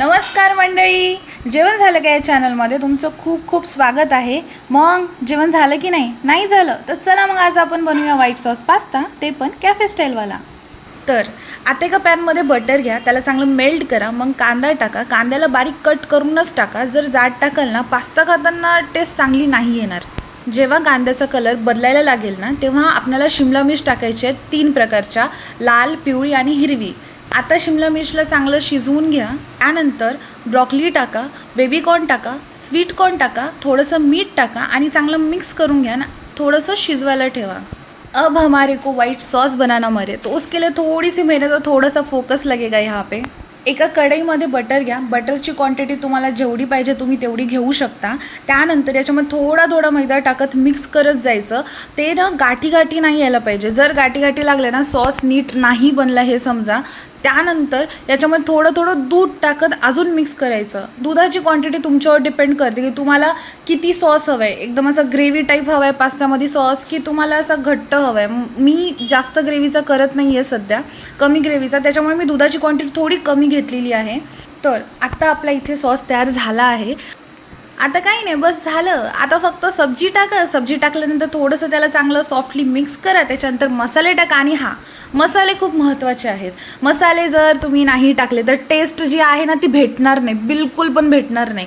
नमस्कार मंडळी. जेवण झालं का या चॅनलमध्ये तुमचं खूप खूप स्वागत आहे. मग जेवण झालं की नाही? नाही झालं तर चला मग आज आपण बनवूया व्हाईट सॉस पास्ता ते पण कॅफे स्टाईलवाला तर आता एका पॅनमध्ये बटर घ्या त्याला चांगलं मेल्ट करा मग कांदा टाका. कांद्याला बारीक कट करूनच टाका. जर जाड टाकाल ना पास्ता खाताना टेस्ट चांगली नाही येणार. जेव्हा कांद्याचा कलर बदलायला लागेल ना तेव्हा आपल्याला शिमला मिर्च टाकायची आहे तीन प्रकारच्या लाल पिवळी आणि हिरवी. आता शिमला मिर्चला चांगलं शिजवून घ्या. त्यानंतर ब्रॉकली टाका बेबीकॉर्न टाका स्वीट कॉर्न टाका थोडंसं मीठ टाका आणि चांगलं मिक्स करून घ्या ना थोडंसं शिजवायला ठेवा. अब हमारे को वाइट सॉस बनाना मरे. तो उसके लिए थोड़ी सी मेहनत और थोड़ा सा फोकस लगेगा यहाँ पे. एका कढईमध्ये बटर घ्या. बटरची क्वांटिटी तुम्हाला जेवढी पाहिजे तुम्ही तेवढी घेऊ शकता. त्यानंतर याच्यामध्ये थोडा थोडा मैदा टाकत मिक्स करत जायचं. ते ना गाठी गाठी नाही यायला पाहिजे. जर गाठी गाठी लागले ना सॉस नीट नाही बनला हे समजा त्यानंतर याच्यामध्ये थोडं थोडं दूध टाकत अजून मिक्स करायचं. दुधाची क्वांटिटी तुमच्यावर डिपेंड करते की तुम्हाला किती सॉस हवं आहे एकदम असं ग्रेव्ही टाईप हवं आहे पास्त्यामध्ये सॉस की तुम्हाला असं घट्ट हवं आहे मी जास्त ग्रेव्हीचा करत नाही आहे सध्या. कमी ग्रेव्हीचा त्याच्यामुळे मी दुधाची क्वांटिटी थोडी कमी घेतलेली आहे. तर आत्ता आपला इथे सॉस तयार झाला आहे. आता काही नाही बस झालं. आता फक्त सब्जी टाका सब्जी टाकल्यानंतर थोडंसं त्याला चांगलं सॉफ्टली मिक्स करा त्याच्यानंतर मसाले टाका आणि हां मसाले खूप महत्त्वाचे आहेत. मसाले जर तुम्ही नाही टाकले तर टेस्ट जी आहे ना ती भेटणार नाही बिलकुल पण भेटणार नाही.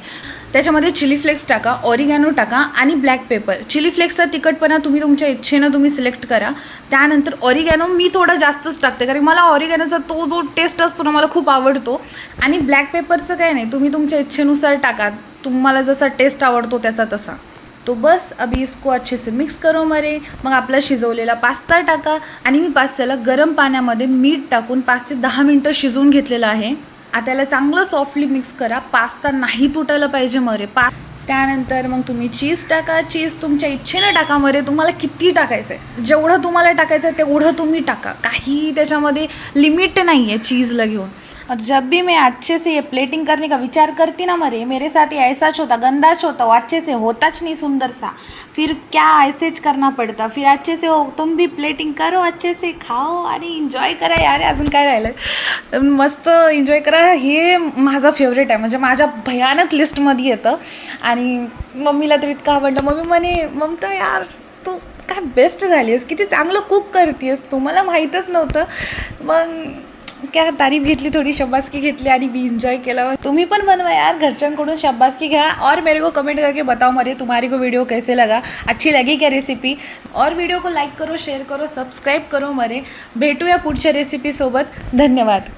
त्याच्यामध्ये चिली फ्लेक्स टाका ऑरिगॅनो टाका आणि ब्लॅक पेपर चिली फ्लेक्सचा तिखटपणा तुम्ही तुमच्या इच्छेनं तुम्ही सिलेक्ट करा. त्यानंतर ऑरिगॅनो मी थोडं जास्तच टाकते कारण मला ऑरिगॅनोचा तो जो टेस्ट असतो ना मला खूप आवडतो. आणि ब्लॅक पेपरचं काय नाही तुम्ही तुमच्या इच्छेनुसार टाका. तुम्हाला जसा टेस्ट आवडतो त्याचा तसा. तो बस अभी इसको अच्छे से मिक्स करो मरे. मग आपला शिजवलेला पास्ता टाका आणि मी पास्त्याला गरम पाण्यामध्ये मीठ टाकून पाच ते दहा मिनटं शिजवून घेतलेलं आहे. आता याला चांगलं सॉफ्टली मिक्स करा. पास्ता नाही तुटायला पाहिजे मरे. पा त्यानंतर मग तुम्ही चीज टाका. चीज तुमच्या इच्छेनं टाका मरे. तुम्हाला किती टाकायचं आहे जेवढं तुम्हाला टाकायचं आहे तेवढं तुम्ही टाका. काही त्याच्यामध्ये लिमिट नाही आहे चीजला घेऊन. और जब भी मैं अच्छे से ये प्लेटिंग करने का विचार करती ना मरे मेरे साथ ये ऐसाच होता गंदाच होता वो अच्छे से होताच नहीं सुंदर सा। फिर क्या ऐसेच करना पड़ता? फिर अच्छे से हो तुम भी प्लेटिंग करो अच्छे से खाओ आणि एन्जॉय करा यार अजून काय राहिलं? मस्त एन्जॉय करा. हे माझा फेवरेट आहे. म्हणजे माझ्या भयानक लिस्टमध्ये येतं. आणि मम्मीला तर इतकं आवडलं. मम्मी म्हणे ममता यार तू काय बेस्ट झाली आहेस. किती चांगलं कुक करतेस तू. मला माहीतच नव्हतं. मग क्या तारीफ घेतली थोड़ी शब्बासकी घेतली आणि मी एन्जॉय केलं. तुम्ही पण बनवा यार घरच्यांकडून शब्बासकी घ्या. और मेरे को कमेंट करके बताओ मरे तुम्हारे को वीडियो कैसे लगा? अच्छी लगी क्या रेसिपी और वीडियो को लाईक करो शेअर करो सबस्क्राईब करो मरे. भेटूया पुढच्या रेसिपीसोबत धन्यवाद.